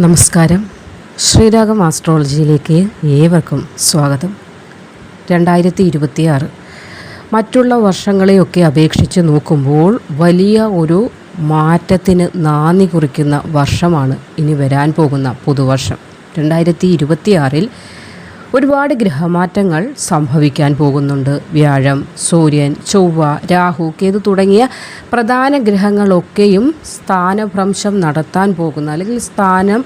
നമസ്കാരം. ശ്രീരാഗം ആസ്ട്രോളജിയിലേക്ക് ഏവർക്കും സ്വാഗതം. രണ്ടായിരത്തി ഇരുപത്തിയാറ് മറ്റുള്ള വർഷങ്ങളെയൊക്കെ അപേക്ഷിച്ച് നോക്കുമ്പോൾ വലിയ ഒരു മാറ്റത്തിന് നാന്ദി കുറിക്കുന്ന വർഷമാണ് ഇനി വരാൻ പോകുന്ന പുതുവർഷം. രണ്ടായിരത്തി ഇരുപത്തിയാറിൽ ഒരുപാട് ഗ്രഹമാറ്റങ്ങൾ സംഭവിക്കാൻ പോകുന്നുണ്ട്. വ്യാഴം സൂര്യൻ ചൊവ്വ രാഹു കേതു തുടങ്ങിയ പ്രധാന ഗ്രഹങ്ങളൊക്കെയും സ്ഥാനഭ്രംശം നടത്താൻ പോകുന്ന അല്ലെങ്കിൽ സ്ഥാനം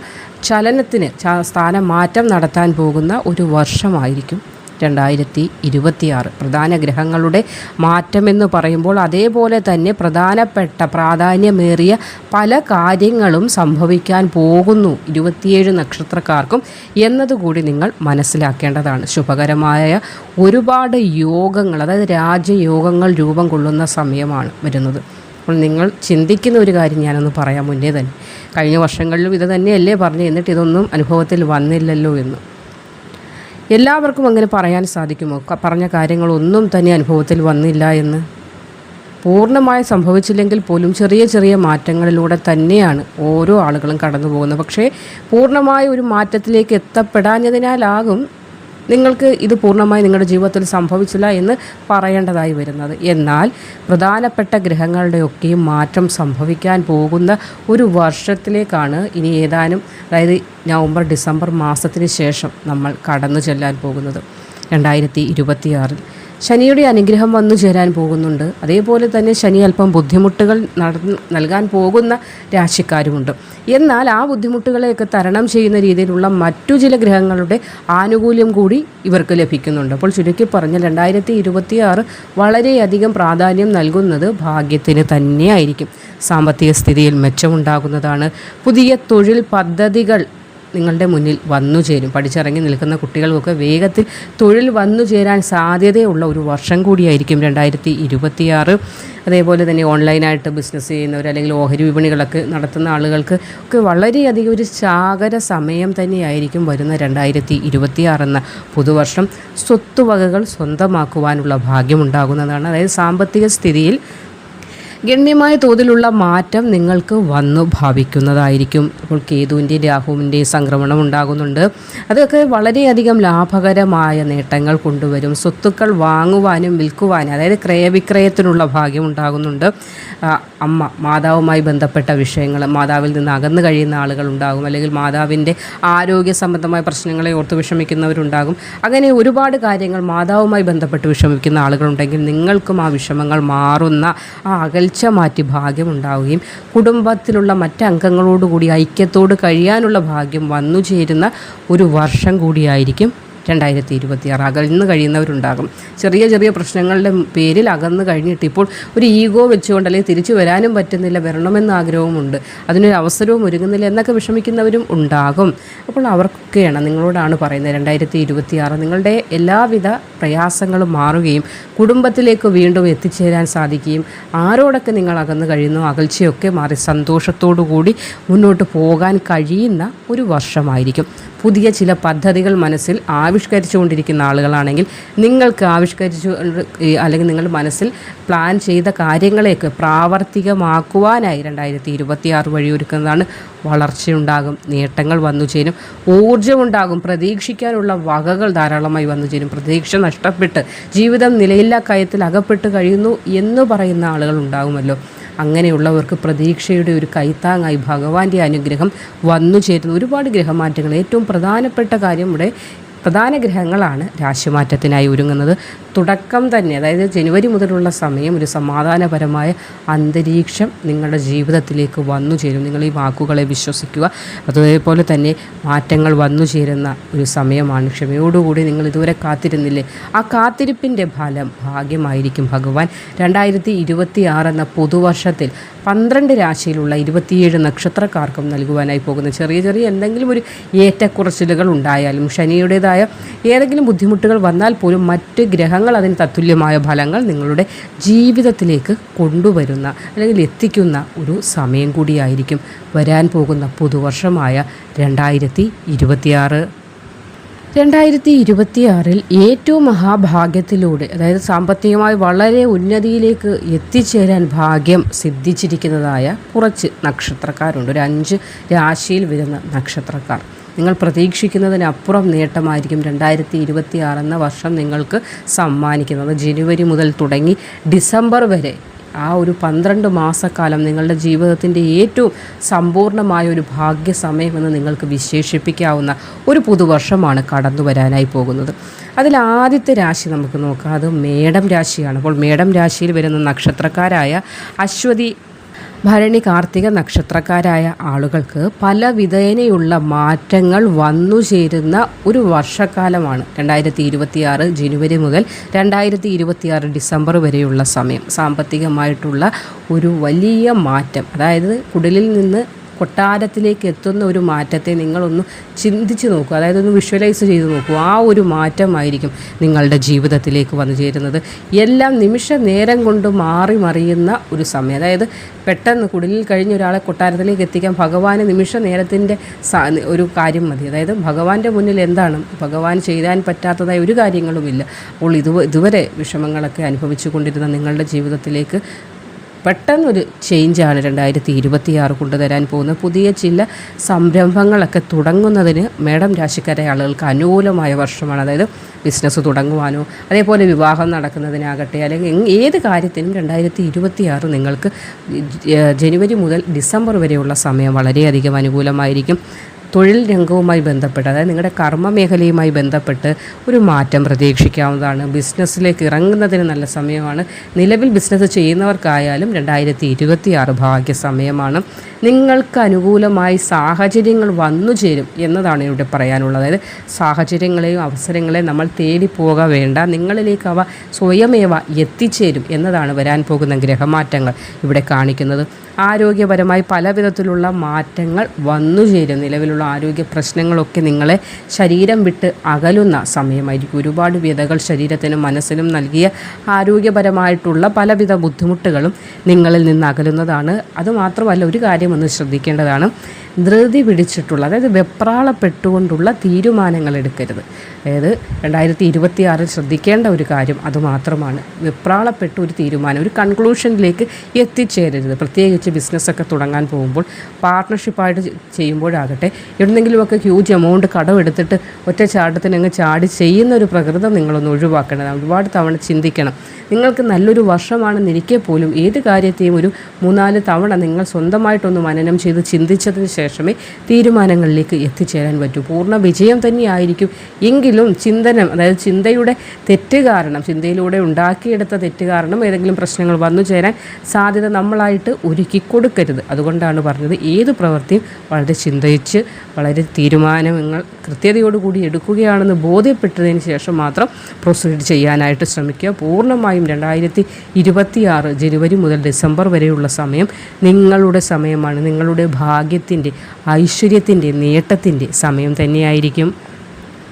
ചലനത്തിന് സ്ഥാനം സ്ഥാനമാറ്റം നടത്താൻ പോകുന്ന ഒരു വർഷമായിരിക്കും. രണ്ടായിരത്തി ഇരുപത്തിയാറ് പ്രധാന ഗ്രഹങ്ങളുടെ മാറ്റമെന്ന് പറയുമ്പോൾ അതേപോലെ തന്നെ പ്രധാനപ്പെട്ട പ്രാധാന്യമേറിയ പല കാര്യങ്ങളും സംഭവിക്കാൻ പോകുന്നു ഇരുപത്തിയേഴ് നക്ഷത്രക്കാർക്കും എന്നതുകൂടി നിങ്ങൾ മനസ്സിലാക്കേണ്ടതാണ്. ശുഭകരമായ ഒരുപാട് യോഗങ്ങൾ അതായത് രാജയോഗങ്ങൾ രൂപം കൊള്ളുന്ന സമയമാണ് വരുന്നത്. അപ്പോൾ നിങ്ങൾ ചിന്തിക്കുന്ന ഒരു കാര്യം ഞാനൊന്ന് പറയാം മുന്നേ തന്നെ. കഴിഞ്ഞ വർഷങ്ങളിലും ഇത് തന്നെയല്ലേ പറഞ്ഞു എന്നിട്ട് ഇതൊന്നും അനുഭവത്തിൽ വന്നില്ലല്ലോ എന്ന്. എല്ലാവർക്കും അങ്ങനെ പറയാൻ സാധിക്കുമോ? പറഞ്ഞ കാര്യങ്ങളൊന്നും തന്നെ അനുഭവത്തിൽ വന്നില്ല എന്ന്. പൂർണമായി സംഭവിച്ചില്ലെങ്കിൽ പോലും ചെറിയ ചെറിയ മാറ്റങ്ങളിലൂടെ തന്നെയാണ് ഓരോ ആളുകളും കടന്നു പോകുന്നത് പക്ഷേ പൂർണമായ ഒരു മാറ്റത്തിലേക്ക് എത്തപ്പെടാഞ്ഞതിനാലാകും നിങ്ങൾക്ക് ഇത് പൂർണമായി നിങ്ങളുടെ ജീവിതത്തിൽ സംഭവിച്ചില്ല എന്ന് പറയേണ്ടതായി വരുന്നത്. എന്നാൽ പ്രധാനപ്പെട്ട ഗ്രഹങ്ങളുടെയൊക്കെയും മാറ്റം സംഭവിക്കാൻ പോകുന്ന ഒരു വർഷത്തിലേക്കാണ് ഇനി ഏതാനും അതായത് നവംബർ ഡിസംബർ മാസത്തിന് ശേഷം നമ്മൾ കടന്നു ചെല്ലാൻ പോകുന്നത്. രണ്ടായിരത്തി ഇരുപത്തിയാറിൽ ശനിയുടെ അനുഗ്രഹം വന്നു ചേരാൻ പോകുന്നുണ്ട്. അതേപോലെ തന്നെ ശനി അല്പം ബുദ്ധിമുട്ടുകൾ നൽകാൻ പോകുന്ന രാശിക്കാരുമുണ്ട്. എന്നാൽ ആ ബുദ്ധിമുട്ടുകളെയൊക്കെ തരണം ചെയ്യുന്ന രീതിയിലുള്ള മറ്റു ചില ഗ്രഹങ്ങളുടെ ആനുകൂല്യം കൂടി ഇവർക്ക് ലഭിക്കുന്നുണ്ട്. അപ്പോൾ ചുരുക്കി പറഞ്ഞാൽ രണ്ടായിരത്തി ഇരുപത്തിയാറ് വളരെയധികം പ്രാധാന്യം നൽകുന്നത് ഭാഗ്യത്തിന് തന്നെയായിരിക്കും. സാമ്പത്തിക സ്ഥിതിയിൽ മെച്ചമുണ്ടാകുന്നതാണ്. പുതിയ തൊഴിൽ പദ്ധതികൾ നിങ്ങളുടെ മുന്നിൽ വന്നു ചേരും. പഠിച്ചിറങ്ങി നിൽക്കുന്ന കുട്ടികൾക്കൊക്കെ വേഗത്തിൽ തൊഴിൽ വന്നു ചേരാൻ സാധ്യതയുള്ള ഒരു വർഷം കൂടിയായിരിക്കും രണ്ടായിരത്തി ഇരുപത്തിയാറ് അതേപോലെ തന്നെ ഓൺലൈനായിട്ട് ബിസിനസ് ചെയ്യുന്നവർ അല്ലെങ്കിൽ ഓഹരി വിപണികളൊക്കെ നടത്തുന്ന ആളുകൾക്ക് ഒക്കെ വളരെയധികം ഒരു ചാകര സമയം തന്നെയായിരിക്കും വരുന്ന രണ്ടായിരത്തി ഇരുപത്തിയാറെന്ന പുതുവർഷം. സ്വത്തുവകകൾ സ്വന്തമാക്കുവാനുള്ള ഭാഗ്യമുണ്ടാകുന്നതാണ് അതായത് സാമ്പത്തിക സ്ഥിതിയിൽ ഗണ്യമായ തോതിലുള്ള മാറ്റം നിങ്ങൾക്ക് വന്നു ഭാവിക്കുന്നതായിരിക്കും. ഇപ്പോൾ കേതുവിന്റെയും രാഹുവിന്റെയും സംക്രമണം ഉണ്ടാകുന്നുണ്ട്. അതൊക്കെ വളരെയധികം ലാഭകരമായ നേട്ടങ്ങൾ കൊണ്ടുവരും. സ്വത്തുക്കൾ വാങ്ങുവാനും വിൽക്കുവാനും അതായത് ക്രയവിക്രയത്തിനുള്ള ഭാഗ്യം ഉണ്ടാകുന്നുണ്ട്. അമ്മ മാതാവുമായി ബന്ധപ്പെട്ട വിഷയങ്ങൾ മാതാവിൽ നിന്ന് അകന്നു കഴിയുന്ന ആളുകൾ ഉണ്ടാകും. അല്ലെങ്കിൽ മാതാവിന്റെ ആരോഗ്യ സംബന്ധമായ പ്രശ്നങ്ങളെ ഓർത്ത് വിഷമിക്കുന്നവരുണ്ടാകും. അങ്ങനെ ഒരുപാട് കാര്യങ്ങൾ മാതാവുമായി ബന്ധപ്പെട്ട് വിഷമിക്കുന്ന ആളുകളുണ്ടെങ്കിൽ നിങ്ങൾക്കും ആ വിഷമങ്ങൾ മാറുന്ന ആ അകൽച്ച മാറ്റി ഭാഗ്യമുണ്ടാവുകയും കുടുംബത്തിലുള്ള മറ്റംഗങ്ങളോടുകൂടി ഐക്യത്തോട് കഴിയാനുള്ള ഭാഗ്യം വന്നു ചേരുന്ന ഒരു വർഷം കൂടിയായിരിക്കും. രണ്ടായിരത്തി ഇരുപത്തിയാറ് അകന്ന് കഴിയുന്നവരുണ്ടാകും. ചെറിയ ചെറിയ പ്രശ്നങ്ങളുടെ പേരിൽ അകന്ന് കഴിഞ്ഞിട്ട് ഇപ്പോൾ ഒരു ഈഗോ വെച്ചുകൊണ്ട് അല്ലെങ്കിൽ തിരിച്ചു വരാനും പറ്റുന്നില്ല വരണമെന്ന് ആഗ്രഹവുമുണ്ട്. അതിനൊരു അവസരവും ഒരുങ്ങുന്നില്ല എന്നൊക്കെ വിഷമിക്കുന്നവരും ഉണ്ടാകും. അപ്പോൾ അവർക്കൊക്കെയാണ് നിങ്ങളോടാണ് പറയുന്നത് രണ്ടായിരത്തി ഇരുപത്തിയാറ് നിങ്ങളുടെ എല്ലാവിധ പ്രയാസങ്ങളും മാറുകയും കുടുംബത്തിലേക്ക് വീണ്ടും എത്തിച്ചേരാൻ സാധിക്കുകയും ആരോടൊക്കെ നിങ്ങൾ അകന്ന് കഴിയുന്നു അകൽച്ചയൊക്കെ മാറി സന്തോഷത്തോടു കൂടി മുന്നോട്ട് പോകാൻ കഴിയുന്ന ഒരു വർഷമായിരിക്കും. പുതിയ ചില പദ്ധതികൾ മനസ്സിൽ ആവിഷ്കരിച്ചുകൊണ്ടിരിക്കുന്ന ആളുകളാണെങ്കിൽ നിങ്ങൾക്ക് ആവിഷ്കരിച്ചു അല്ലെങ്കിൽ നിങ്ങൾ മനസ്സിൽ പ്ലാൻ ചെയ്ത കാര്യങ്ങളെയൊക്കെ പ്രാവർത്തികമാക്കുവാനായി രണ്ടായിരത്തി ഇരുപത്തി ആറ് വഴിയൊരുക്കുന്നതാണ് വളർച്ചയുണ്ടാകും നേട്ടങ്ങൾ വന്നു ചേരും ഊർജമുണ്ടാകും പ്രതീക്ഷിക്കാനുള്ള വകകൾ ധാരാളമായി വന്നു ചേരും പ്രതീക്ഷ നഷ്ടപ്പെട്ട് ജീവിതം നിലയില്ലാ കയത്തിൽ അകപ്പെട്ട് കഴിയുന്നു എന്ന് പറയുന്ന ആളുകൾ ഉണ്ടാകുമല്ലോ. അങ്ങനെയുള്ളവർക്ക് പ്രതീക്ഷയുടെ ഒരു കൈത്താങ്ങായി ഭഗവാന്റെ അനുഗ്രഹം വന്നു ചേരുന്ന. ഒരുപാട് ഗ്രഹമാറ്റങ്ങൾ. ഏറ്റവും പ്രധാനപ്പെട്ട കാര്യം ഇവിടെ പ്രധാന ഗ്രഹങ്ങളാണ് രാശിമാറ്റത്തിനായി ഒരുങ്ങുന്നത്. തുടക്കം തന്നെ അതായത് ജനുവരി മുതലുള്ള സമയം ഒരു സമാധാനപരമായ അന്തരീക്ഷം നിങ്ങളുടെ ജീവിതത്തിലേക്ക് വന്നു ചേരും. നിങ്ങൾ ഈ വാക്കുകളെ വിശ്വസിക്കുക. അതേപോലെ തന്നെ മാറ്റങ്ങൾ വന്നു ചേരുന്ന ഒരു സമയമാണ് ക്ഷമയോടുകൂടി നിങ്ങൾ ഇതുവരെ കാത്തിരുന്നില്ലേ? ആ കാത്തിരിപ്പിന്റെ ഫലം ഭാഗ്യമായിരിക്കും ഭഗവാൻ. രണ്ടായിരത്തി ഇരുപത്തി ആറ് എന്ന പുതുവർഷത്തിൽ പന്ത്രണ്ട് രാശിയിലുള്ള ഇരുപത്തിയേഴ് നക്ഷത്രക്കാർക്കും നൽകുവാനായി പോകുന്ന ചെറിയ ചെറിയ എന്തെങ്കിലും ഒരു ഏറ്റക്കുറച്ചിലുകൾ ഉണ്ടായാലും ശനിയുടേതായ ഏതെങ്കിലും ബുദ്ധിമുട്ടുകൾ വന്നാൽ പോലും മറ്റ് ഗ്രഹങ്ങൾ അതിന് തത്തുല്യമായ ഫലങ്ങൾ നിങ്ങളുടെ ജീവിതത്തിലേക്ക് കൊണ്ടുവരുന്ന അല്ലെങ്കിൽ എത്തിക്കുന്ന ഒരു സമയം കൂടിയായിരിക്കും വരാൻ പോകുന്ന പുതുവർഷമായ രണ്ടായിരത്തി ഇരുപത്തിയാറ്. രണ്ടായിരത്തി ഇരുപത്തിയാറിൽ ഏറ്റവും മഹാഭാഗ്യത്തിലൂടെ അതായത് സാമ്പത്തികമായി വളരെ ഉന്നതിയിലേക്ക് എത്തിച്ചേരാൻ ഭാഗ്യം സിദ്ധിച്ചിരിക്കുന്നതായ കുറച്ച് നക്ഷത്രക്കാരുണ്ട്. ഒരു അഞ്ച് രാശിയിൽ വരുന്ന നക്ഷത്രക്കാർ. നിങ്ങൾ പ്രതീക്ഷിക്കുന്നതിനപ്പുറം നേട്ടമായിരിക്കും രണ്ടായിരത്തി ഇരുപത്തി എന്ന വർഷം നിങ്ങൾക്ക് സമ്മാനിക്കുന്നത്. ജനുവരി മുതൽ തുടങ്ങി ഡിസംബർ വരെ ആ ഒരു പന്ത്രണ്ട് മാസക്കാലം നിങ്ങളുടെ ജീവിതത്തിന്റെ ഏറ്റവും സമ്പൂർണമായ ഒരു ഭാഗ്യ സമയമെന്ന് നിങ്ങൾക്ക് വിശേഷിപ്പിക്കാവുന്ന ഒരു പുതുവർഷമാണ് കടന്നു വരാനായി പോകുന്നത്. അതിൽ ആദ്യത്തെ രാശി നമുക്ക് നോക്കാം. അത് മേടം രാശിയാണ്. അപ്പോൾ മേടം രാശിയിൽ വരുന്ന നക്ഷത്രക്കാരായ അശ്വതി ഭരണി കാർത്തിക നക്ഷത്രക്കാരായ ആളുകൾക്ക് പല വിധേനയുള്ള മാറ്റങ്ങൾ വന്നു ചേരുന്ന ഒരു വർഷക്കാലമാണ്. രണ്ടായിരത്തി ഇരുപത്തിയാറ് ജനുവരി മുതൽ രണ്ടായിരത്തി ഇരുപത്തിയാറ് ഡിസംബർ വരെയുള്ള സമയം. സാമ്പത്തികമായിട്ടുള്ള ഒരു വലിയ മാറ്റം അതായത് കുടലിൽ നിന്ന് കൊട്ടാരത്തിലേക്ക് എത്തുന്ന ഒരു മാറ്റത്തെ നിങ്ങളൊന്ന് ചിന്തിച്ച് നോക്കൂ. അതായത് ഒന്ന് വിഷ്വലൈസ് ചെയ്ത് നോക്കൂ. ആ ഒരു മാറ്റമായിരിക്കും നിങ്ങളുടെ ജീവിതത്തിലേക്ക് വന്നു ചേരുന്നത്. എല്ലാം നിമിഷ നേരം കൊണ്ട് മാറി മറിയുന്ന ഒരു സമയം. അതായത് പെട്ടെന്ന് കുടിലിൽ കഴിഞ്ഞ ഒരാളെ കൊട്ടാരത്തിലേക്ക് എത്തിക്കാൻ ഭഗവാന് നിമിഷ നേരത്തിന്റെ ഒരു കാര്യം മതി. അതായത് ഭഗവാന്റെ മുന്നിൽ എന്താണ്? ഭഗവാൻ ചെയ്താൻ പറ്റാത്തതായ ഒരു കാര്യങ്ങളുമില്ല. അപ്പോൾ ഇതുവരെ വിഷമങ്ങളൊക്കെ അനുഭവിച്ചു കൊണ്ടിരുന്ന നിങ്ങളുടെ ജീവിതത്തിലേക്ക് പെട്ടെന്നൊരു ചേഞ്ചാണ് രണ്ടായിരത്തി ഇരുപത്തി ആറ് കൊണ്ടുതരാൻ പോകുന്ന പുതിയ ചില സംരംഭങ്ങളൊക്കെ തുടങ്ങുന്നതിന് മേഡം രാശിക്കാരെ ആളുകൾക്ക് അനുകൂലമായ വർഷമാണ്. അതായത് ബിസിനസ് തുടങ്ങുവാനോ അതേപോലെ വിവാഹം നടക്കുന്നതിനാകട്ടെ അല്ലെങ്കിൽ ഏത് കാര്യത്തിനും രണ്ടായിരത്തി ഇരുപത്തി ആറ് നിങ്ങൾക്ക് ജനുവരി മുതൽ ഡിസംബർ വരെയുള്ള സമയം വളരെയധികം അനുകൂലമായിരിക്കും. തൊഴിൽ രംഗവുമായി ബന്ധപ്പെട്ട് അതായത് നിങ്ങളുടെ കർമ്മ മേഖലയുമായി ബന്ധപ്പെട്ട് ഒരു മാറ്റം പ്രതീക്ഷിക്കാവുന്നതാണ്. ബിസിനസ്സിലേക്ക് ഇറങ്ങുന്നതിന് നല്ല സമയമാണ്. നിലവിൽ ബിസിനസ് ചെയ്യുന്നവർക്കായാലും രണ്ടായിരത്തി ഇരുപത്തി ആറ് ഭാഗ്യ സമയമാണ് നിങ്ങൾക്ക് അനുകൂലമായി സാഹചര്യങ്ങൾ വന്നു ചേരും എന്നതാണ് ഇവിടെ പറയാനുള്ളത്. അതായത് സാഹചര്യങ്ങളെയും അവസരങ്ങളെയും നമ്മൾ തേടി പോക വേണ്ട. നിങ്ങളിലേക്ക് അവ സ്വയമേവ എത്തിച്ചേരും എന്നതാണ് വരാൻ പോകുന്ന ഗ്രഹമാറ്റങ്ങൾ ഇവിടെ കാണിക്കുന്നത്. ആരോഗ്യപരമായി പലവിധത്തിലുള്ള മാറ്റങ്ങൾ വന്നു ചേരും. നിലവിലുള്ള ആരോഗ്യ പ്രശ്നങ്ങളൊക്കെ നിങ്ങളെ ശരീരം വിട്ട് അകലുന്ന സമയമായിരിക്കും. ഒരുപാട് വ്യതകൾ ശരീരത്തിനും മനസ്സിനും നൽകിയ ആരോഗ്യപരമായിട്ടുള്ള പലവിധ ബുദ്ധിമുട്ടുകളും നിങ്ങളിൽ നിന്ന് അകലുന്നതാണ്. അതുമാത്രമല്ല ഒരു കാര്യം ഒന്ന് ശ്രദ്ധിക്കേണ്ടതാണ്. ധൃതി പിടിച്ചിട്ടുള്ള അതായത് വെപ്രാളപ്പെട്ടുകൊണ്ടുള്ള തീരുമാനങ്ങൾ എടുക്കരുത്. അതായത് രണ്ടായിരത്തി ഇരുപത്തി ആറിൽ ശ്രദ്ധിക്കേണ്ട ഒരു കാര്യം അതുമാത്രമാണ് വെപ്രാളപ്പെട്ട ഒരു തീരുമാനം ഒരു കൺക്ലൂഷനിലേക്ക് എത്തിച്ചേരരുത്. പ്രത്യേകിച്ച് ബിസിനസ്സൊക്കെ തുടങ്ങാൻ പോകുമ്പോൾ പാർട്ട്ണർഷിപ്പായിട്ട് ചെയ്യുമ്പോഴാകട്ടെ എവിടെന്നെങ്കിലുമൊക്കെ ഹ്യൂജ് എമൗണ്ട് കടമെടുത്തിട്ട് ഒറ്റ ചാട്ടത്തിന് അങ്ങ് ചാടി ചെയ്യുന്ന ഒരു പ്രകൃതം നിങ്ങളൊന്ന് ഒഴിവാക്കേണ്ടത് ഒരുപാട് തവണ ചിന്തിക്കണം. നിങ്ങൾക്ക് നല്ലൊരു വർഷമാണെന്നിരിക്കെ പോലും ഏത് കാര്യത്തെയും ഒരു മൂന്നാൽ തവണ നിങ്ങൾ സ്വന്തമായിട്ടൊന്ന് മനനം ചെയ്ത് ചിന്തിച്ചതിന് ശേഷമേ തീരുമാനങ്ങളിലേക്ക് എത്തിച്ചേരാൻ പറ്റൂ. പൂർണ വിജയം തന്നെയായിരിക്കും. എങ്കിലും ചിന്തനം അതായത് ചിന്തയുടെ തെറ്റ് കാരണം ചിന്തയിലൂടെ ഉണ്ടാക്കിയെടുത്ത തെറ്റ് കാരണം ഏതെങ്കിലും പ്രശ്നങ്ങൾ വന്നു ചേരാൻ സാധ്യത നമ്മളായിട്ട് ഒരുക്കി കൊടുക്കരുത് അതുകൊണ്ടാണ് പറഞ്ഞത് ഏത് പ്രവൃത്തിയും വളരെ ചിന്തിച്ച് വളരെ തീരുമാനങ്ങൾ കൃത്യതയോടുകൂടി എടുക്കുകയാണെന്ന് ബോധ്യപ്പെട്ടതിന് ശേഷം മാത്രം പ്രൊസീഡ് ചെയ്യാനായിട്ട് ശ്രമിക്കുക. പൂർണമായും രണ്ടായിരത്തി ഇരുപത്തിയാറ് ജനുവരി മുതൽ ഡിസംബർ വരെയുള്ള സമയം നിങ്ങളുടെ സമയമാണ്. നിങ്ങളുടെ ഭാഗ്യത്തിന്റെ ഐശ്വര്യത്തിന്റെ നേട്ടത്തിന്റെ സമയം തന്നെയായിരിക്കും.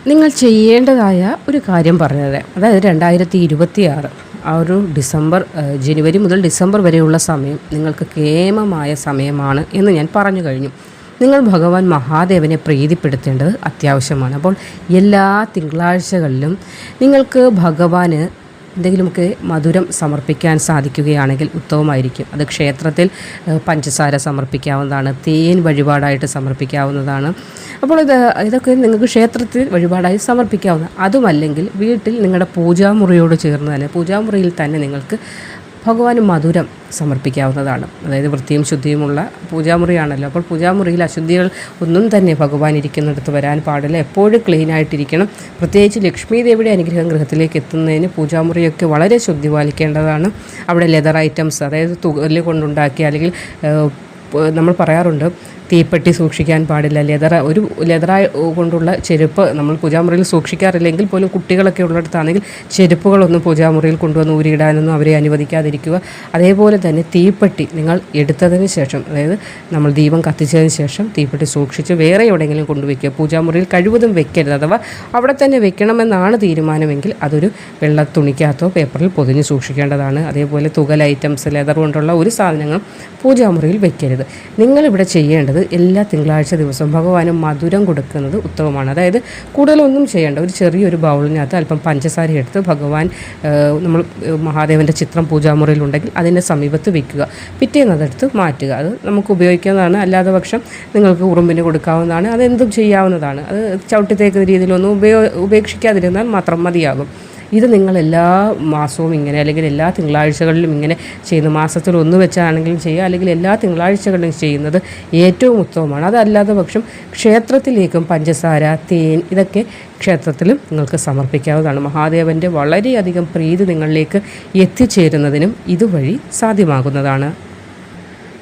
നിങ്ങൾ ചെയ്യേണ്ടതായ ഒരു കാര്യം പറഞ്ഞുതരാം അതായത് രണ്ടായിരത്തി ഇരുപത്തി ആറ് ആ ഒരു ഡിസംബർ ജനുവരി മുതൽ ഡിസംബർ വരെയുള്ള സമയം നിങ്ങൾക്ക് കേമമായ സമയമാണ് എന്ന് ഞാൻ പറഞ്ഞു കഴിഞ്ഞു. നിങ്ങൾ ഭഗവാൻ മഹാദേവനെ പ്രീതിപ്പെടുത്തേണ്ടത് അത്യാവശ്യമാണ്. അപ്പോൾ എല്ലാ തിങ്കളാഴ്ചകളിലും നിങ്ങൾക്ക് ഭഗവാന് എന്തെങ്കിലുമൊക്കെ മധുരം സമർപ്പിക്കാൻ സാധിക്കുകയാണെങ്കിൽ ഉത്തമമായിരിക്കും. അത് ക്ഷേത്രത്തിൽ പഞ്ചസാര സമർപ്പിക്കാവുന്നതാണ് തേൻ വഴിപാടായിട്ട് സമർപ്പിക്കാവുന്നതാണ്. അപ്പോൾ ഇത് ഇതൊക്കെ നിങ്ങൾക്ക് ക്ഷേത്രത്തിൽ വഴിപാടായി സമർപ്പിക്കാവുന്ന അതുമല്ലെങ്കിൽ വീട്ടിൽ നിങ്ങളുടെ പൂജാമുറിയോട് ചേർന്ന് തന്നെ പൂജാമുറിയിൽ തന്നെ നിങ്ങൾക്ക് ഭഗവാന് മധുരം സമർപ്പിക്കാവുന്നതാണ്. അതായത് വൃത്തിയും ശുദ്ധിയുമുള്ള പൂജാമുറിയാണല്ലോ. അപ്പോൾ പൂജാമുറിയിൽ അശുദ്ധികൾ ഒന്നും തന്നെ ഭഗവാൻ ഇരിക്കുന്നിടത്ത് വരാൻ പാടില്ല. എപ്പോഴും ക്ലീൻ ആയിട്ടിരിക്കണം. പ്രത്യേകിച്ച് ലക്ഷ്മി ദേവിയുടെ അനുഗ്രഹം ഗൃഹത്തിലേക്ക് എത്തുന്നതിന് പൂജാമുറിയൊക്കെ വളരെ ശുദ്ധി പാലിക്കേണ്ടതാണ്. അവിടെ ലെതർ ഐറ്റംസ് അതായത് തുകൽ കൊണ്ടുണ്ടാക്കിയ അല്ലെങ്കിൽ നമ്മൾ പറയാറുണ്ട് തീപ്പെട്ടി സൂക്ഷിക്കാൻ പാടില്ല. ലെതർ ഒരു ലെതറായി കൊണ്ടുള്ള ചെരുപ്പ് നമ്മൾ പൂജാമുറിയിൽ സൂക്ഷിക്കാറില്ലെങ്കിൽ പോലും കുട്ടികളൊക്കെ ഉള്ളിടത്താണെങ്കിൽ ചെരുപ്പുകളൊന്നും പൂജാമുറിയിൽ കൊണ്ടുവന്ന് ഊരിയിടാനൊന്നും അവരെ അനുവദിക്കാതിരിക്കുക. അതേപോലെ തന്നെ തീപ്പെട്ടി നിങ്ങൾ എടുത്തതിന് ശേഷം അതായത് നമ്മൾ ദീപം കത്തിച്ചതിന് ശേഷം തീപ്പെട്ടി സൂക്ഷിച്ച് വേറെ എവിടെയെങ്കിലും കൊണ്ടുവയ്ക്കുക. പൂജാമുറിയിൽ കഴിവതും വെക്കരുത് അഥവാ അവിടെ തന്നെ വെക്കണമെന്നാണ് തീരുമാനമെങ്കിൽ അതൊരു വെള്ള തുണിക്കകത്തോ പേപ്പറിൽ പൊതിഞ്ഞ് സൂക്ഷിക്കേണ്ടതാണ്. അതേപോലെ തുകൽ ഐറ്റംസ് ലെതർ കൊണ്ടുള്ള ഒരു സാധനങ്ങളും പൂജാമുറിയിൽ വെക്കരുത്. നിങ്ങളിവിടെ ചെയ്യേണ്ടത് ചെയ്യേണ്ടത് എല്ലാ തിങ്കളാഴ്ച ദിവസവും ഭഗവാന് മധുരം കൊടുക്കുന്നത് ഉത്തമമാണ്. അതായത് കൂടുതലൊന്നും ചെയ്യേണ്ട ഒരു ചെറിയൊരു ബൗളിനകത്ത് അല്പം പഞ്ചസാര എടുത്ത് ഭഗവാൻ നമ്മൾ മഹാദേവന്റെ ചിത്രം പൂജാമുറിയിലുണ്ടെങ്കിൽ അതിന്റെ സമീപത്ത് വെക്കുക. പിറ്റേന്ന് അതെടുത്ത് മാറ്റുക. അത് നമുക്ക് ഉപയോഗിക്കുന്നതാണ് അല്ലാതെ പക്ഷം നിങ്ങൾക്ക് ഉറുമ്പിന് കൊടുക്കാവുന്നതാണ്. അതെന്തും ചെയ്യാവുന്നതാണ്. അത് ചവിട്ടി തേക്കുന്ന രീതിയിലൊന്നും ഉപയോ ഉപേക്ഷിക്കാതിരുന്നാൽ മാത്രം മതിയാകും. ഇത് നിങ്ങൾ എല്ലാ മാസവും ഇങ്ങനെ അല്ലെങ്കിൽ എല്ലാ തിങ്കളാഴ്ചകളിലും ഇങ്ങനെ ചെയ്യുന്നു മാസത്തിൽ ഒന്ന് വെച്ചാണെങ്കിലും ചെയ്യുക അല്ലെങ്കിൽ എല്ലാ തിങ്കളാഴ്ചകളിലും ചെയ്യുന്നത് ഏറ്റവും ഉത്തമമാണ്. അതല്ലാതെ പക്ഷം ക്ഷേത്രത്തിലേക്കും പഞ്ചസാര തേൻ ഇതൊക്കെ ക്ഷേത്രത്തിലും നിങ്ങൾക്ക് സമർപ്പിക്കാവുന്നതാണ്. മഹാദേവന്റെ വളരെയധികം പ്രീതി നിങ്ങളിലേക്ക് എത്തിച്ചേരുന്നതിനും ഇതുവഴി സാധ്യമാകുന്നതാണ്.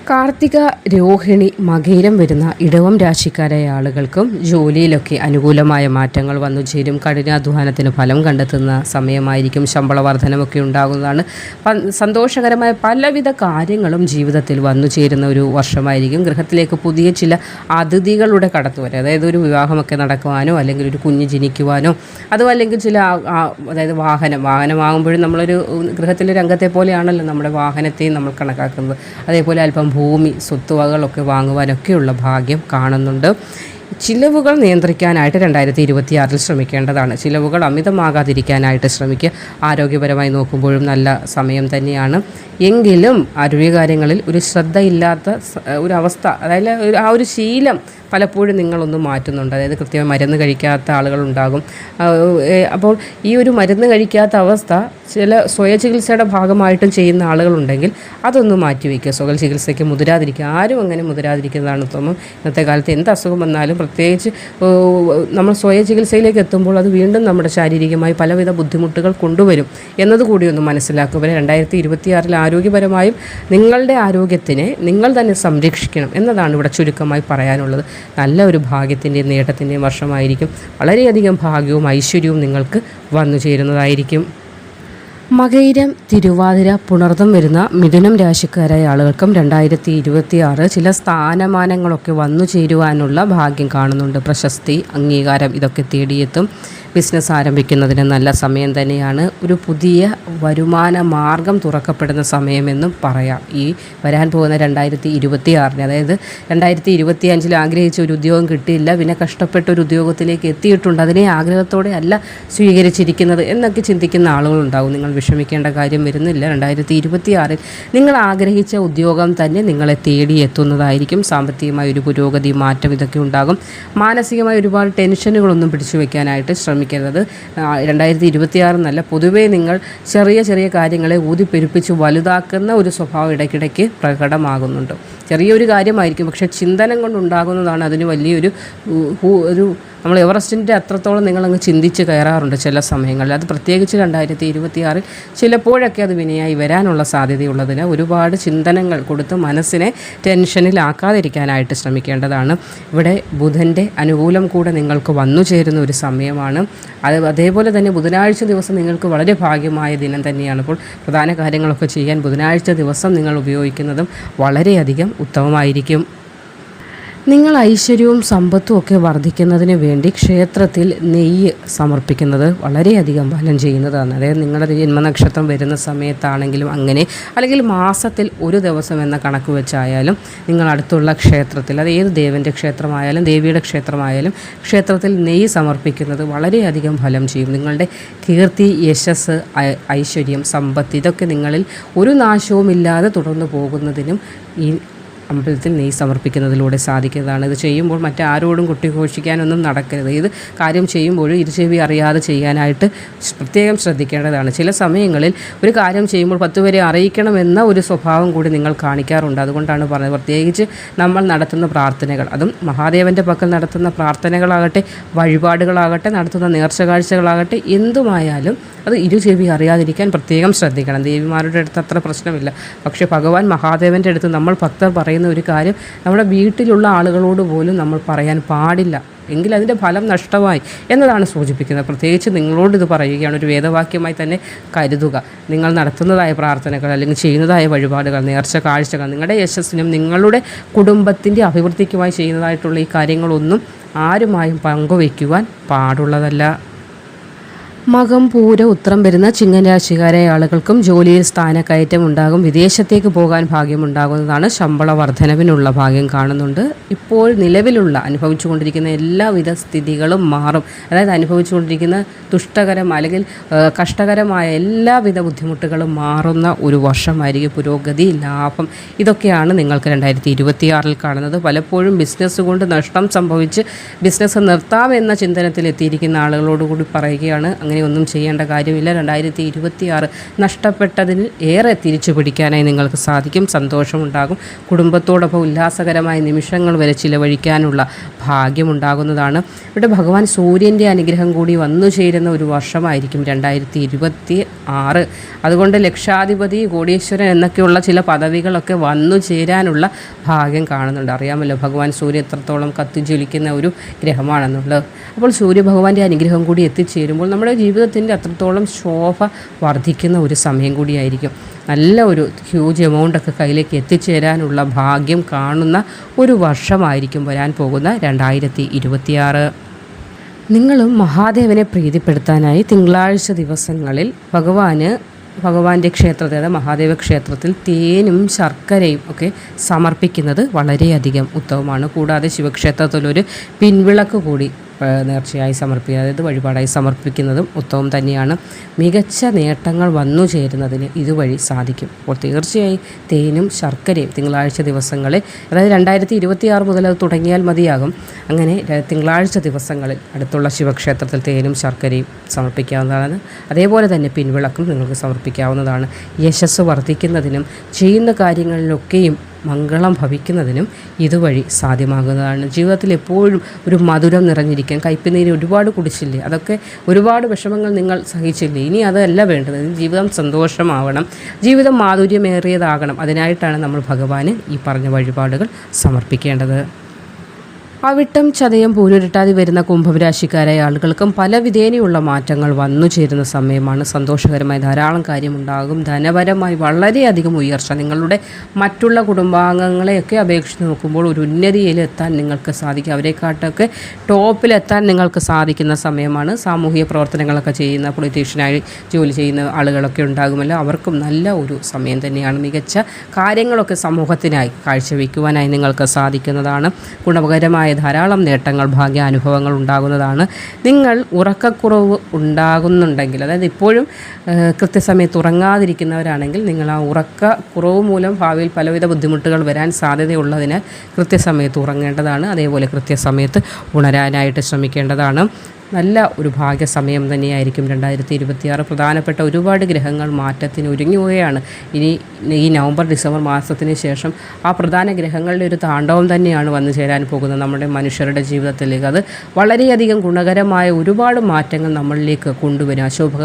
കാർത്തിക രോഹിണി മകയിരം വരുന്ന ഇടവം രാശിക്കാരായ ആളുകൾക്കും ജോലിയിലൊക്കെ അനുകൂലമായ മാറ്റങ്ങൾ വന്നു. ചേരും കഠിനാധ്വാനത്തിന് ഫലം കണ്ടെത്തുന്ന സമയമായിരിക്കും ശമ്പള വർധനമൊക്കെ ഉണ്ടാകുന്നതാണ് സന്തോഷകരമായ പലവിധ കാര്യങ്ങളും ജീവിതത്തിൽ വന്നു ചേരുന്ന ഒരു വർഷമായിരിക്കും. ഗൃഹത്തിലേക്ക് പുതിയ ചില അതിഥികളുടെ കടത്തുവരെ അതായത് ഒരു വിവാഹമൊക്കെ നടക്കുവാനോ അല്ലെങ്കിൽ ഒരു കുഞ്ഞ് ജനിക്കുവാനോ അതോ അല്ലെങ്കിൽ ചില അതായത് വാഹനം വാഹനമാകുമ്പോഴും നമ്മളൊരു ഗൃഹത്തിലെ രംഗത്തെ പോലെയാണല്ലോ നമ്മുടെ വാഹനത്തെയും നമ്മൾ കണക്കാക്കുന്നത്. അതേപോലെ അല്പം ഭൂമി സ്വത്തുവകളൊക്കെ വാങ്ങുവാനൊക്കെയുള്ള ഭാഗ്യം കാണുന്നുണ്ട്. ചിലവുകൾ നിയന്ത്രിക്കാനായിട്ട് രണ്ടായിരത്തി ഇരുപത്തിയാറിൽ ശ്രമിക്കേണ്ടതാണ്. ചിലവുകൾ അമിതമാകാതിരിക്കാനായിട്ട് ശ്രമിക്കുക. ആരോഗ്യപരമായി നോക്കുമ്പോഴും നല്ല സമയം തന്നെയാണ്. എങ്കിലും ആരോഗ്യകാര്യങ്ങളിൽ ഒരു ശ്രദ്ധയില്ലാത്ത ഒരു അവസ്ഥ അതായത് ആ ഒരു ശീലം പലപ്പോഴും നിങ്ങളൊന്ന് മാറ്റുന്നുണ്ട്. അതായത് കൃത്യമായി മരുന്ന് കഴിക്കാത്ത ആളുകളുണ്ടാകും. അപ്പോൾ ഈ ഒരു മരുന്ന് കഴിക്കാത്ത അവസ്ഥ ചില സ്വയ ചികിത്സയുടെ ഭാഗമായിട്ടും ചെയ്യുന്ന ആളുകളുണ്ടെങ്കിൽ അതൊന്ന് മാറ്റിവെക്കുക സ്വകൽ ചികിത്സയ്ക്ക് മുതിരാതിരിക്കുക. ആരും അങ്ങനെ മുതിരാതിരിക്കുന്നതാണ് ഉത്തമം. ഇന്നത്തെ കാലത്ത് എന്ത് അസുഖം വന്നാലും പ്രത്യേകിച്ച് നമ്മൾ സ്വയ ചികിത്സയിലേക്ക് എത്തുമ്പോൾ അത് വീണ്ടും നമ്മുടെ ശാരീരികമായി പലവിധ ബുദ്ധിമുട്ടുകൾ കൊണ്ടുവരും എന്നതുകൂടി ഒന്ന് മനസ്സിലാക്കുക. പിന്നെ രണ്ടായിരത്തി ഇരുപത്തിയാറിൽ ആരോഗ്യപരമായും നിങ്ങളുടെ ആരോഗ്യത്തിനെ നിങ്ങൾ തന്നെ സംരക്ഷിക്കണം എന്നതാണ് ഇവിടെ ചുരുക്കമായി പറയാനുള്ളത്. നല്ല ഒരു ഭാഗ്യത്തിന്റെയും നേട്ടത്തിന്റെയും വർഷമായിരിക്കും. വളരെയധികം ഭാഗ്യവും ഐശ്വര്യവും നിങ്ങൾക്ക് വന്നു ചേരുന്നതായിരിക്കും. മകയിരം തിരുവാതിര പുണർതം വരുന്ന മിഥുനം രാശിക്കാരായ ആളുകൾക്കും രണ്ടായിരത്തി ഇരുപത്തി ആറ് ചില സ്ഥാനമാനങ്ങളൊക്കെ വന്നു ചേരുവാനുള്ള ഭാഗ്യം കാണുന്നുണ്ട്. പ്രശസ്തി അംഗീകാരം ഇതൊക്കെ തേടിയെത്തും ബിസിനസ് ആരംഭിക്കുന്നതിന് നല്ല സമയം തന്നെയാണ്. ഒരു പുതിയ വരുമാന മാർഗം തുറക്കപ്പെടുന്ന സമയമെന്നും പറയാം. ഈ വരാൻ പോകുന്ന രണ്ടായിരത്തി ഇരുപത്തി ആറിന് അതായത് രണ്ടായിരത്തി ഇരുപത്തി അഞ്ചിൽ ആഗ്രഹിച്ച ഒരു ഉദ്യോഗം കിട്ടിയില്ല പിന്നെ കഷ്ടപ്പെട്ട ഒരു ഉദ്യോഗത്തിലേക്ക് എത്തിയിട്ടുണ്ട്. അതിനെ ആഗ്രഹത്തോടെ അല്ല സ്വീകരിച്ചിരിക്കുന്നത് എന്നൊക്കെ ചിന്തിക്കുന്ന ആളുകളുണ്ടാവും. നിങ്ങൾ വിഷമിക്കേണ്ട കാര്യം വരുന്നില്ല. രണ്ടായിരത്തി ഇരുപത്തിയാറിൽ നിങ്ങൾ ആഗ്രഹിച്ച ഉദ്യോഗം തന്നെ നിങ്ങളെ തേടി എത്തുന്നതായിരിക്കും. സാമ്പത്തികമായ ഒരു പുരോഗതി മാറ്റം ഇതൊക്കെ ഉണ്ടാകും. മാനസികമായ ഒരുപാട് ടെൻഷനുകളൊന്നും പിടിച്ചു വെക്കാനായിട്ട് ശ്രമിക്കരുത്. രണ്ടായിരത്തി ഇരുപത്തിയാറ് നല്ല പൊതുവേ നിങ്ങൾ ചെറിയ ചെറിയ കാര്യങ്ങളെ ഊതിപ്പെരുപ്പിച്ച് വലുതാക്കുന്ന ഒരു സ്വഭാവം ഇടയ്ക്കിടയ്ക്ക് പ്രകടമാകുന്നുണ്ട്. ചെറിയൊരു കാര്യമായിരിക്കും പക്ഷേ ചിന്തനം കൊണ്ടുണ്ടാകുന്നതാണ് അതിന് വലിയൊരു ഒരു നമ്മൾ എവറസ്റ്റിന്റെ അത്രത്തോളം നിങ്ങളങ്ങ് ചിന്തിച്ച് കയറാറുണ്ട് ചില സമയങ്ങളിൽ. അത് പ്രത്യേകിച്ച് രണ്ടായിരത്തി ഇരുപത്തിയാറിൽ ചിലപ്പോഴൊക്കെ അത് വിനയായി വരാനുള്ള സാധ്യതയുള്ളതിന് ഒരുപാട് ചിന്തനങ്ങൾ കൊടുത്ത് മനസ്സിനെ ടെൻഷനിലാക്കാതിരിക്കാനായിട്ട് ശ്രമിക്കേണ്ടതാണ്. ഇവിടെ ബുധന്റെ അനുകൂലം കൂടെ നിങ്ങൾക്ക് വന്നു ചേരുന്ന ഒരു സമയമാണ്. അത് അതേപോലെ തന്നെ ബുധനാഴ്ച ദിവസം നിങ്ങൾക്ക് വളരെ ഭാഗ്യമായ ദിനം തന്നെയാണ്. അപ്പോൾ പ്രധാന കാര്യങ്ങളൊക്കെ ചെയ്യാൻ ബുധനാഴ്ച ദിവസം നിങ്ങൾ ഉപയോഗിക്കുന്നതും വളരെയധികം ഉത്തമമായിരിക്കും. നിങ്ങൾ ഐശ്വര്യവും സമ്പത്തും ഒക്കെ വർദ്ധിക്കുന്നതിന് വേണ്ടി ക്ഷേത്രത്തിൽ നെയ്യ് സമർപ്പിക്കുന്നത് വളരെയധികം ഫലം ചെയ്യുന്നതാണ്. അതായത് നിങ്ങളുടെ ജന്മനക്ഷത്രം വരുന്ന സമയത്താണെങ്കിലും അങ്ങനെ അല്ലെങ്കിൽ മാസത്തിൽ ഒരു ദിവസം എന്ന കണക്ക് വെച്ചായാലും നിങ്ങൾ അടുത്തുള്ള ക്ഷേത്രത്തിൽ അത് ഏത് ദേവന്റെ ക്ഷേത്രമായാലും ദേവിയുടെ ക്ഷേത്രമായാലും ക്ഷേത്രത്തിൽ നെയ്യ് സമർപ്പിക്കുന്നത് വളരെയധികം ഫലം ചെയ്യും. നിങ്ങളുടെ കീർത്തി യശസ് ഐശ്വര്യം സമ്പത്ത് ഇതൊക്കെ നിങ്ങളിൽ ഒരു നാശവുമില്ലാതെ തുടർന്നു പോകുന്നതിനും ഈ അമ്പലത്തിൽ നെയ്യ് സമർപ്പിക്കുന്നതിലൂടെ സാധിക്കുന്നതാണ്. ഇത് ചെയ്യുമ്പോൾ മറ്റാരോടും കുട്ടിഘോഷിക്കാനൊന്നും നടക്കരുത്. ഇത് കാര്യം ചെയ്യുമ്പോഴും ഇരുചെവി അറിയാതെ ചെയ്യാനായിട്ട് പ്രത്യേകം ശ്രദ്ധിക്കേണ്ടതാണ്. ചില സമയങ്ങളിൽ ഒരു കാര്യം ചെയ്യുമ്പോൾ പത്ത് പേരെ അറിയിക്കണമെന്ന ഒരു സ്വഭാവം കൂടി നിങ്ങൾ കാണിക്കാറുണ്ട്. അതുകൊണ്ടാണ് പറഞ്ഞത് പ്രത്യേകിച്ച് നമ്മൾ നടത്തുന്ന പ്രാർത്ഥനകൾ. അതും മഹാദേവന്റെ പക്കൽ നടത്തുന്ന പ്രാർത്ഥനകളാകട്ടെ വഴിപാടുകളാകട്ടെ നടത്തുന്ന നേർച്ച കാഴ്ചകളാകട്ടെ എന്തുമായാലും അത് ഇരുചെവി അറിയാതിരിക്കാൻ പ്രത്യേകം ശ്രദ്ധിക്കണം. ദേവിമാരുടെ അടുത്ത് അത്ര പ്രശ്നമില്ല. പക്ഷേ ഭഗവാൻ മഹാദേവന്റെ അടുത്ത് നമ്മൾ ഭക്തർ പറയുന്ന ഒരു കാര്യം നമ്മുടെ വീട്ടിലുള്ള ആളുകളോട് പോലും നമ്മൾ പറയാൻ പാടില്ല. എങ്കിൽ അതിന്റെ ഫലം നഷ്ടമായി എന്നതാണ് സൂചിപ്പിക്കുന്നത്. പ്രത്യേകിച്ച് നിങ്ങളോട് ഇത് പറയുകയാണ്. ഒരു വേദവാക്യമായി തന്നെ കരുതുക. നിങ്ങൾ നടത്തുന്നതായ പ്രാർത്ഥനകൾ അല്ലെങ്കിൽ ചെയ്യുന്നതായ വഴിപാടുകൾ നേർച്ച കാഴ്ചകൾ നിങ്ങളുടെ യശസ്സിനും നിങ്ങളുടെ കുടുംബത്തിന്റെ അഭിവൃദ്ധിക്കുമായി ചെയ്യുന്നതായിട്ടുള്ള ഈ കാര്യങ്ങളൊന്നും ആരുമായും പങ്കുവയ്ക്കുവാൻ പാടുള്ളതല്ല. മകം പൂര ഉത്രം വരുന്ന ചിങ്ങൻ ആളുകൾക്കും ജോലിയിൽ സ്ഥാനക്കയറ്റം ഉണ്ടാകും. വിദേശത്തേക്ക് പോകാൻ ഭാഗ്യമുണ്ടാകുന്നതാണ് ശമ്പള വർധനവിനുള്ള ഭാഗ്യം കാണുന്നുണ്ട്. ഇപ്പോൾ നിലവിലുള്ള അനുഭവിച്ചുകൊണ്ടിരിക്കുന്ന എല്ലാവിധ സ്ഥിതികളും മാറും. അതായത് അനുഭവിച്ചുകൊണ്ടിരിക്കുന്ന ദുഷ്ടകരം അല്ലെങ്കിൽ കഷ്ടകരമായ എല്ലാവിധ ബുദ്ധിമുട്ടുകളും മാറുന്ന ഒരു വർഷമായിരിക്കും പുരോഗതി ലാഭം. ഇതൊക്കെയാണ് നിങ്ങൾക്ക് രണ്ടായിരത്തി ഇരുപത്തിയാറിൽ കാണുന്നത്. പലപ്പോഴും ബിസിനസ് കൊണ്ട് നഷ്ടം സംഭവിച്ച് ബിസിനസ് നിർത്താമെന്ന ചിന്തനത്തിൽ എത്തിയിരിക്കുന്ന ആളുകളോട് കൂടി പറയുകയാണ് അങ്ങനെ ഒന്നും ചെയ്യേണ്ട കാര്യമില്ല. രണ്ടായിരത്തി ഇരുപത്തി ആറ് നഷ്ടപ്പെട്ടതിന് ഏറെ തിരിച്ചു പിടിക്കാനായി നിങ്ങൾക്ക് സാധിക്കും. സന്തോഷമുണ്ടാകും. കുടുംബത്തോടൊപ്പം ഉല്ലാസകരമായ നിമിഷങ്ങൾ വരെ ചിലവഴിക്കാനുള്ള ഭാഗ്യമുണ്ടാകുന്നതാണ്. ഇവിടെ ഭഗവാൻ സൂര്യന്റെ അനുഗ്രഹം കൂടി വന്നു ചേരുന്ന ഒരു വർഷമായിരിക്കും രണ്ടായിരത്തി ഇരുപത്തി ആറ് അതുകൊണ്ട് ലക്ഷാധിപതി കോടീശ്വരൻ എന്നൊക്കെയുള്ള ചില പദവികളൊക്കെ വന്നു ചേരാനുള്ള ഭാഗ്യം കാണുന്നുണ്ട്. അറിയാമല്ലോ ഭഗവാൻ സൂര്യ എത്രത്തോളം കത്തിജ്വലിക്കുന്ന ഒരു ഗ്രഹമാണെന്നുള്ളത്. അപ്പോൾ സൂര്യഭഗവാന്റെ അനുഗ്രഹം കൂടി എത്തിച്ചേരുമ്പോൾ നമ്മുടെ ജീവിതത്തിന്റെ അത്രത്തോളം ശോഭ വർദ്ധിക്കുന്ന ഒരു സമയം കൂടിയായിരിക്കും. നല്ല ഒരു ഹ്യൂജ് എമൗണ്ടൊക്കെ കയ്യിലേക്ക് എത്തിച്ചേരാനുള്ള ഭാഗ്യം കാണുന്ന ഒരു വർഷമായിരിക്കും വരാൻ പോകുന്ന രണ്ടായിരത്തി ഇരുപത്തിയാറ് നിങ്ങളും മഹാദേവനെ പ്രീതിപ്പെടുത്താനായി തിങ്കളാഴ്ച ദിവസങ്ങളിൽ ഭഗവാന് ഭഗവാന്റെ ക്ഷേത്രത്തിൽ അതായത് മഹാദേവ ക്ഷേത്രത്തിൽ തേനും ശർക്കരയും ഒക്കെ സമർപ്പിക്കുന്നത് വളരെയധികം ഉത്തമമാണ്. കൂടാതെ ശിവക്ഷേത്രത്തിലൊരു പിൻവിളക്ക് കൂടി നേർച്ചയായി സമർപ്പിക്കുന്നത് അതായത് വഴിപാടായി സമർപ്പിക്കുന്നതും ഉത്തമം തന്നെയാണ്. മികച്ച നേട്ടങ്ങൾ വന്നു ചേരുന്നതിന് ഇതുവഴി സാധിക്കും. അപ്പോൾ തീർച്ചയായും തേനും ശർക്കരയും തിങ്കളാഴ്ച ദിവസങ്ങളിൽ അതായത് രണ്ടായിരത്തി ഇരുപത്തി ആറ് മുതൽ അത് തുടങ്ങിയാൽ മതിയാകും. അങ്ങനെ തിങ്കളാഴ്ച ദിവസങ്ങളിൽ അടുത്തുള്ള ശിവക്ഷേത്രത്തിൽ തേനും ശർക്കരയും സമർപ്പിക്കാവുന്നതാണ്. അതേപോലെ തന്നെ പിൻവിളക്കും നിങ്ങൾക്ക് സമർപ്പിക്കാവുന്നതാണ്. യശസ് വർദ്ധിക്കുന്നതിനും ചെയ്യുന്ന കാര്യങ്ങളിലൊക്കെയും മംഗളം ഭവിക്കുന്നതിനും ഇതുവഴി സാധ്യമാകുന്നതാണ്. ജീവിതത്തിൽ എപ്പോഴും ഒരു മധുരം നിറഞ്ഞിരിക്കാൻ കയ്പിനീര് ഒരുപാട് കുടിച്ചില്ലേ? അതൊക്കെ ഒരുപാട് വിഷമങ്ങൾ നിങ്ങൾ സഹിച്ചില്ലേ? ഇനി അതല്ല വേണ്ടത്. ജീവിതം സന്തോഷമാവണം. ജീവിതം മാധുര്യമേറിയതാകണം. അതിനായിട്ടാണ് നമ്മൾ ഭഗവാന് ഈ പറഞ്ഞ വഴിപാടുകൾ സമർപ്പിക്കേണ്ടത്. അവിട്ടം ചതയം പൂരുരുട്ടാതെ വരുന്ന കുംഭം രാശിക്കാരായ ആളുകൾക്കും പല വിധേനയുള്ള മാറ്റങ്ങൾ വന്നു ചേരുന്ന സമയമാണ്. സന്തോഷകരമായി ധാരാളം കാര്യമുണ്ടാകും. ധനപരമായി വളരെയധികം ഉയർച്ച. നിങ്ങളുടെ മറ്റുള്ള കുടുംബാംഗങ്ങളെയൊക്കെ അപേക്ഷിച്ച് നോക്കുമ്പോൾ ഒരു ഉന്നതിയിൽ എത്താൻ നിങ്ങൾക്ക് സാധിക്കും. അവരെക്കാട്ടൊക്കെ ടോപ്പിലെത്താൻ നിങ്ങൾക്ക് സാധിക്കുന്ന സമയമാണ്. സാമൂഹിക പ്രവർത്തനങ്ങളൊക്കെ ചെയ്യുന്ന പൊളിറ്റീഷ്യനായി ജോലി ചെയ്യുന്ന ആളുകളൊക്കെ ഉണ്ടാകുമല്ലോ. അവർക്കും നല്ല ഒരു സമയം തന്നെയാണ്. മികച്ച കാര്യങ്ങളൊക്കെ സമൂഹത്തിനായി കാഴ്ചവെക്കുവാനായി നിങ്ങൾക്ക് സാധിക്കുന്നതാണ്. ഗുണകരമായ ധാരാളം നേട്ടങ്ങൾ ഭാഗ്യ അനുഭവങ്ങൾ ഉണ്ടാകുന്നതാണ്. നിങ്ങൾ ഉറക്കക്കുറവ് ഉണ്ടാകുന്നുണ്ടെങ്കിൽ അതായത് ഇപ്പോഴും കൃത്യസമയത്ത് ഉറങ്ങാതിരിക്കുന്നവരാണെങ്കിൽ നിങ്ങൾ ആ ഉറക്കക്കുറവ് മൂലം ഭാവിയിൽ പലവിധ ബുദ്ധിമുട്ടുകൾ വരാൻ സാധ്യതയുള്ളതിനാൽ കൃത്യസമയത്ത് ഉറങ്ങേണ്ടതാണ്. അതേപോലെ കൃത്യസമയത്ത് ഉണരാനായിട്ട് ശ്രമിക്കേണ്ടതാണ്. നല്ല ഒരു ഭാഗ്യസമയം തന്നെയായിരിക്കും രണ്ടായിരത്തി ഇരുപത്തിയാറ് പ്രധാനപ്പെട്ട ഒരുപാട് ഗ്രഹങ്ങൾ മാറ്റത്തിന് ഒരുങ്ങുകയാണ് ഇനി ഈ നവംബർ ഡിസംബർ മാസത്തിന് ശേഷം ആ പ്രധാന ഗ്രഹങ്ങളുടെ ഒരു താണ്ഡവം തന്നെയാണ് വന്നു ചേരാൻ പോകുന്നത് നമ്മുടെ മനുഷ്യരുടെ ജീവിതത്തിലേക്ക്. അത് വളരെയധികം ഗുണകരമായ ഒരുപാട് മാറ്റങ്ങൾ നമ്മളിലേക്ക് കൊണ്ടുവരും. അശുഭ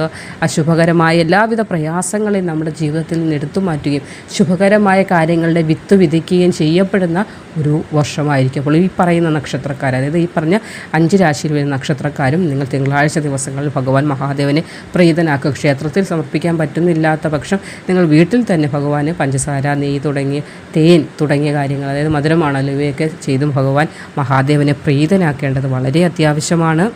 അശുഭകരമായ എല്ലാവിധ പ്രയാസങ്ങളെയും നമ്മുടെ ജീവിതത്തിൽ നിന്ന് എടുത്തു മാറ്റുകയും ശുഭകരമായ കാര്യങ്ങളുടെ വിത്ത് വിതയ്ക്കുകയും ചെയ്യപ്പെടുന്ന ഒരു വർഷമായിരിക്കും. അപ്പോൾ ഈ പറയുന്ന നക്ഷത്രക്കാർ അതായത് ഈ പറഞ്ഞ അഞ്ച് രാശിയിൽ വരുന്ന നക്ഷത്രക്കാരും നിങ്ങൾ തിങ്കളാഴ്ച ദിവസങ്ങളിൽ ഭഗവാൻ മഹാദേവനെ പ്രീതനാക്കുക. ക്ഷേത്രത്തിൽ സമർപ്പിക്കാൻ പറ്റുന്നില്ലാത്ത പക്ഷം നിങ്ങൾ വീട്ടിൽ തന്നെ ഭഗവാന് പഞ്ചസാര നെയ്യ് തുടങ്ങിയ തേൻ തുടങ്ങിയ കാര്യങ്ങൾ അതായത് മധുരമാണല്ലോ ഇവയൊക്കെ ചെയ്തും ഭഗവാൻ മഹാദേവനെ പ്രീതനാക്കേണ്ടത് വളരെ അത്യാവശ്യമാണ്.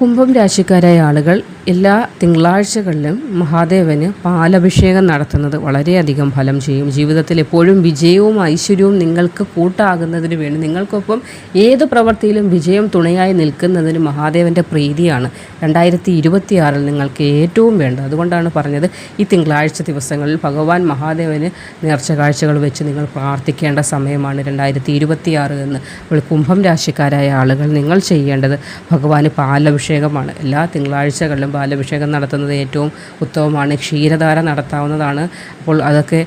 കുംഭം രാശിക്കാരായ ആളുകൾ എല്ലാ തിങ്കളാഴ്ചകളിലും മഹാദേവന് പാലഭിഷേകം നടത്തുന്നത് വളരെയധികം ഫലം ചെയ്യും. ജീവിതത്തിൽ എപ്പോഴും വിജയവും ഐശ്വര്യവും നിങ്ങൾക്ക് കൂട്ടാകുന്നതിന് വേണ്ടി നിങ്ങൾക്കൊപ്പം ഏത് പ്രവൃത്തിയിലും വിജയം തുണയായി നിൽക്കുന്നതിന് മഹാദേവന്റെ പ്രീതിയാണ് രണ്ടായിരത്തി ഇരുപത്തിയാറിൽ നിങ്ങൾക്ക് ഏറ്റവും വേണ്ടത്. അതുകൊണ്ടാണ് പറഞ്ഞത് ഈ തിങ്കളാഴ്ച ദിവസങ്ങളിൽ ഭഗവാൻ മഹാദേവന് നേർച്ച കാഴ്ചകൾ വെച്ച് നിങ്ങൾ പ്രാർത്ഥിക്കേണ്ട സമയമാണ് രണ്ടായിരത്തി ഇരുപത്തിയാറ് എന്ന് അപ്പോൾ കുംഭം രാശിക്കാരായ ആളുകൾ നിങ്ങൾ ചെയ്യേണ്ടത്. ഭഗവാന് പാലഭിഷേകമാണ്. എല്ലാ തിങ്കളാഴ്ചകളിലും പാലഭിഷേകം നടത്തുന്നത് ഏറ്റവും ഉത്തമമാണ്. ക്ഷീരധാര നടത്താവുന്നതാണ്. അപ്പോൾ അതൊക്കെ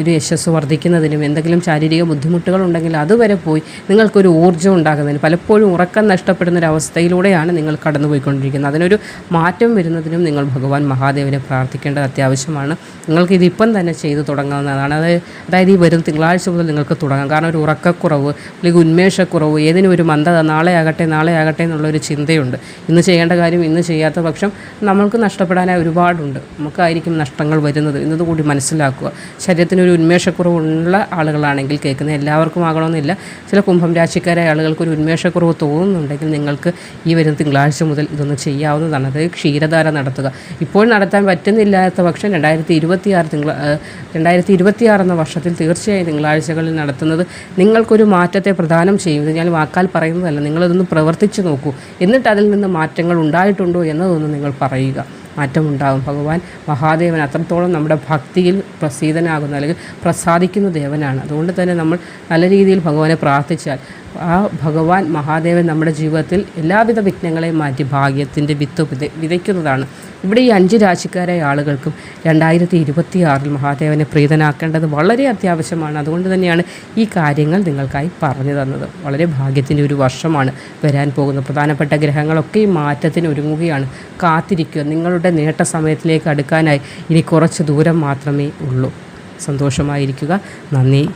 ഒരു യശസ് വർദ്ധിക്കുന്നതിനും എന്തെങ്കിലും ശാരീരിക ബുദ്ധിമുട്ടുകൾ ഉണ്ടെങ്കിൽ അതുവരെ പോയി നിങ്ങൾക്കൊരു ഊർജം ഉണ്ടാകുന്നതിന് പലപ്പോഴും ഉറക്കം നഷ്ടപ്പെടുന്ന ഒരു അവസ്ഥയിലൂടെയാണ് നിങ്ങൾ കടന്നുപോയിക്കൊണ്ടിരിക്കുന്നത്. അതിനൊരു മാറ്റം വരുന്നതിനും നിങ്ങൾ ഭഗവാൻ മഹാദേവനെ പ്രാർത്ഥിക്കേണ്ടത് അത്യാവശ്യമാണ്. നിങ്ങൾക്ക് ഇതിപ്പം തന്നെ ചെയ്തു തുടങ്ങാവുന്നതാണ്. അതായത് അതായത് ഈ വരും തിങ്കളാഴ്ച മുതൽ നിങ്ങൾക്ക് തുടങ്ങാം. കാരണം ഒരു ഉറക്കക്കുറവ് അല്ലെങ്കിൽ ഉന്മേഷക്കുറവ് ഏതിനും ഒരു മന്ദത നാളെ ആകട്ടെ നാളെ ആകട്ടെ എന്നുള്ളൊരു ചിന്തയുണ്ട്. ഇന്ന് ചെയ്യേണ്ട കാര്യം ഇന്ന് ചെയ്യാത്ത പക്ഷം നമ്മൾക്ക് നഷ്ടപ്പെടാനായി ഒരുപാടുണ്ട്. നമുക്കായിരിക്കും നഷ്ടങ്ങൾ വരുന്നത് എന്നതുകൂടി മനസ്സിലാക്കുക. ശരീരത്തിന് ഒരു ഉന്മേഷക്കുറവുള്ള ആളുകളാണെങ്കിൽ കേൾക്കുന്ന എല്ലാവർക്കും ആകണമെന്നില്ല. ചില കുംഭം രാശിക്കാരായ ആളുകൾക്ക് ഒരു ഉന്മേഷക്കുറവ് തോന്നുന്നുണ്ടെങ്കിൽ നിങ്ങൾക്ക് ഈ വരുന്ന തിങ്കളാഴ്ച മുതൽ ഇതൊന്ന് ചെയ്യാവുന്നതാണ്. അതായത് ക്ഷീരധാര നടത്തുക. ഇപ്പോൾ നടത്താൻ പറ്റുന്നില്ലാത്ത പക്ഷം രണ്ടായിരത്തി ഇരുപത്തിയാറ് തിങ്കള രണ്ടായിരത്തി ഇരുപത്തിയാറ് എന്ന വർഷത്തിൽ തീർച്ചയായും തിങ്കളാഴ്ചകളിൽ നടത്തുന്നത് നിങ്ങൾക്കൊരു മാറ്റത്തെ പ്രദാനം ചെയ്യും ഞാൻ വാക്കാൽ പറയുന്നതല്ല നിങ്ങളതൊന്ന് പ്രവർത്തിച്ചു നോക്കൂ. എന്നിട്ട് അതിൽ നിന്ന് മാറ്റങ്ങൾ ഉണ്ടായിട്ടുണ്ടോ എന്നതൊന്ന് നിങ്ങൾ പറയുക. മാറ്റമുണ്ടാകും. ഭഗവാൻ മഹാദേവൻ അത്രത്തോളം നമ്മുടെ ഭക്തിയിൽ പ്രസീതനാകുന്ന അല്ലെങ്കിൽ പ്രസാദിക്കുന്ന ദേവനാണ്. അതുകൊണ്ട് തന്നെ നമ്മൾ നല്ല രീതിയിൽ ഭഗവാനെ പ്രാർത്ഥിച്ചാൽ ആ ഭഗവാൻ മഹാദേവൻ നമ്മുടെ ജീവിതത്തിൽ എല്ലാവിധ വിഘ്നങ്ങളെയും മാറ്റി ഭാഗ്യത്തിന്റെ വിത്ത് വിത വിതയ്ക്കുന്നതാണ്. ഇവിടെ ഈ അഞ്ച് രാശിക്കാരായ ആളുകൾക്കും രണ്ടായിരത്തി ഇരുപത്തി ആറിൽ മഹാദേവനെ പ്രീതനാക്കേണ്ടത് വളരെ അത്യാവശ്യമാണ്. അതുകൊണ്ട് തന്നെയാണ് ഈ കാര്യങ്ങൾ നിങ്ങൾക്കായി പറഞ്ഞു തന്നത്. വളരെ ഭാഗ്യത്തിന്റെ ഒരു വർഷമാണ് വരാൻ പോകുന്നത്. പ്രധാനപ്പെട്ട ഗ്രഹങ്ങളൊക്കെ ഈ മാറ്റത്തിന് ഒരുങ്ങുകയാണ്. കാത്തിരിക്കുക. നിങ്ങളുടെ നേട്ട സമയത്തിലേക്ക് അടുക്കാനായി ഇനി കുറച്ച് ദൂരം മാത്രമേ ഉള്ളൂ. സന്തോഷമായിരിക്കുക. നന്ദി.